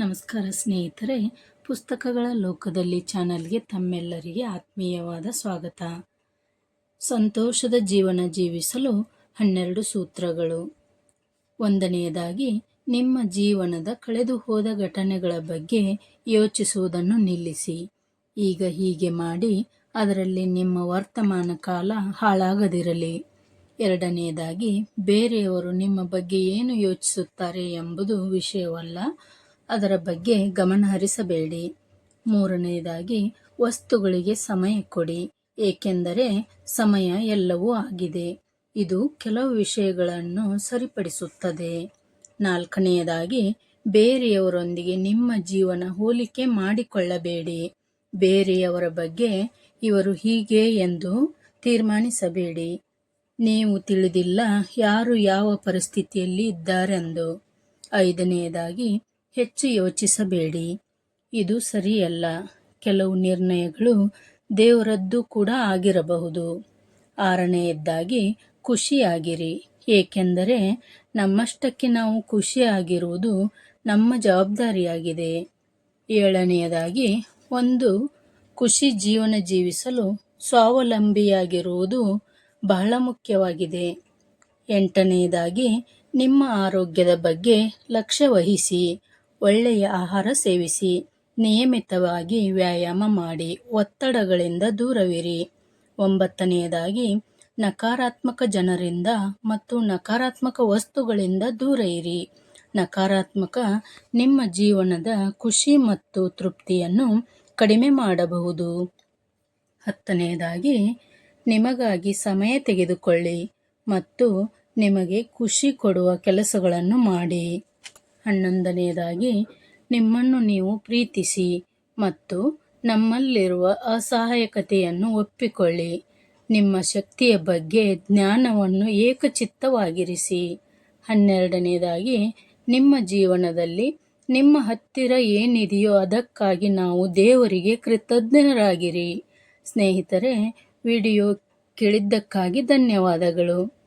ನಮಸ್ಕಾರ ಸ್ನೇಹಿತರೆ, ಪುಸ್ತಕಗಳ ಲೋಕದಲ್ಲಿ ಚಾನಲ್ಗೆ ತಮ್ಮೆಲ್ಲರಿಗೆ ಆತ್ಮೀಯವಾದ ಸ್ವಾಗತ. ಸಂತೋಷದ ಜೀವನ ಜೀವಿಸಲು ಹನ್ನೆರಡು ಸೂತ್ರಗಳು. ಒಂದನೆಯದಾಗಿ, ನಿಮ್ಮ ಜೀವನದ ಕಳೆದು ಹೋದ ಘಟನೆಗಳ ಬಗ್ಗೆ ಯೋಚಿಸುವುದನ್ನು ನಿಲ್ಲಿಸಿ. ಈಗ ಹೀಗೆ ಮಾಡಿ, ಅದರಲ್ಲಿ ನಿಮ್ಮ ವರ್ತಮಾನ ಕಾಲ ಹಾಳಾಗದಿರಲಿ. ಎರಡನೆಯದಾಗಿ, ಬೇರೆಯವರು ನಿಮ್ಮ ಬಗ್ಗೆ ಏನು ಯೋಚಿಸುತ್ತಾರೆ ಎಂಬುದು ವಿಷಯವಲ್ಲ. ಅದರ ಬಗ್ಗೆ ಗಮನ ಹರಿಸಬೇಡಿ. ಮೂರನೆಯದಾಗಿ, ವಸ್ತುಗಳಿಗೆ ಸಮಯ ಕೊಡಿ, ಏಕೆಂದರೆ ಸಮಯ ಎಲ್ಲವೂ ಆಗಿದೆ. ಇದು ಕೆಲವು ವಿಷಯಗಳನ್ನು ಸರಿಪಡಿಸುತ್ತದೆ. ನಾಲ್ಕನೆಯದಾಗಿ, ಬೇರೆಯವರೊಂದಿಗೆ ನಿಮ್ಮ ಜೀವನ ಹೋಲಿಕೆ ಮಾಡಿಕೊಳ್ಳಬೇಡಿ. ಬೇರೆಯವರ ಬಗ್ಗೆ ಇವರು ಹೀಗೆ ಎಂದು ತೀರ್ಮಾನಿಸಬೇಡಿ. ನೀವು ತಿಳಿದಿಲ್ಲ ಯಾರು ಯಾವ ಪರಿಸ್ಥಿತಿಯಲ್ಲಿ ಇದ್ದಾರೆಂದು. ಐದನೆಯದಾಗಿ ಹೆಚ್ಚು ಯೋಚಿಸಬೇಡಿ. ಇದು ಸರಿಯಲ್ಲ. ಕೆಲವು ನಿರ್ಣಯಗಳು ದೇವರದ್ದು ಕೂಡ ಆಗಿರಬಹುದು. ಆರನೆಯದ್ದಾಗಿ, ಖುಷಿಯಾಗಿರಿ. ಏಕೆಂದರೆ ನಮ್ಮಷ್ಟಕ್ಕೆ ನಾವು ಖುಷಿಯಾಗಿರುವುದು ನಮ್ಮ ಜವಾಬ್ದಾರಿಯಾಗಿದೆ. ಏಳನೆಯದಾಗಿ, ಒಂದು, ಖುಷಿ ಜೀವನ ಜೀವಿಸಲು ಸ್ವಾವಲಂಬಿಯಾಗಿರುವುದು ಬಹಳ ಮುಖ್ಯವಾಗಿದೆ. ಎಂಟನೆಯದಾಗಿ, ನಿಮ್ಮ ಆರೋಗ್ಯದ ಬಗ್ಗೆ ಲಕ್ಷ್ಯ ವಹಿಸಿ ಒಳ್ಳೆಯ ಆಹಾರ ಸೇವಿಸಿ, ನಿಯಮಿತವಾಗಿ ವ್ಯಾಯಾಮ ಮಾಡಿ, ಒತ್ತಡಗಳಿಂದ ದೂರವಿರಿ. ಒಂಬತ್ತನೆಯದಾಗಿ, ನಕಾರಾತ್ಮಕ ಜನರಿಂದ ಮತ್ತು ನಕಾರಾತ್ಮಕ ವಸ್ತುಗಳಿಂದ ದೂರ ಇರಿ ನಕಾರಾತ್ಮಕ ನಿಮ್ಮ ಜೀವನದ ಖುಷಿ ಮತ್ತು ತೃಪ್ತಿಯನ್ನು ಕಡಿಮೆ ಮಾಡಬಹುದು. ಹತ್ತನೆಯದಾಗಿ, ನಿಮಗಾಗಿ ಸಮಯ ತೆಗೆದುಕೊಳ್ಳಿ ಮತ್ತು ನಿಮಗೆ ಖುಷಿ ಕೊಡುವ ಕೆಲಸಗಳನ್ನು ಮಾಡಿ. ಹನ್ನೊಂದನೆಯದಾಗಿ, ನಿಮ್ಮನ್ನು ನೀವು ಪ್ರೀತಿಸಿ ಮತ್ತು ನಮ್ಮಲ್ಲಿರುವ ಅಸಹಾಯಕತೆಯನ್ನು ಒಪ್ಪಿಕೊಳ್ಳಿ. ನಿಮ್ಮ ಶಕ್ತಿಯ ಬಗ್ಗೆ ಜ್ಞಾನವನ್ನು ಏಕಚಿತ್ತವಾಗಿರಿಸಿ. ಹನ್ನೆರಡನೆಯದಾಗಿ, ನಿಮ್ಮ ಜೀವನದಲ್ಲಿ ನಿಮ್ಮ ಹತ್ತಿರ ಏನಿದೆಯೋ ಅದಕ್ಕಾಗಿ ನಾವು ದೇವರಿಗೆ ಕೃತಜ್ಞರಾಗಿರಿ. ಸ್ನೇಹಿತರೆ, ವಿಡಿಯೋ ಕೇಳಿದ್ದಕ್ಕಾಗಿ ಧನ್ಯವಾದಗಳು.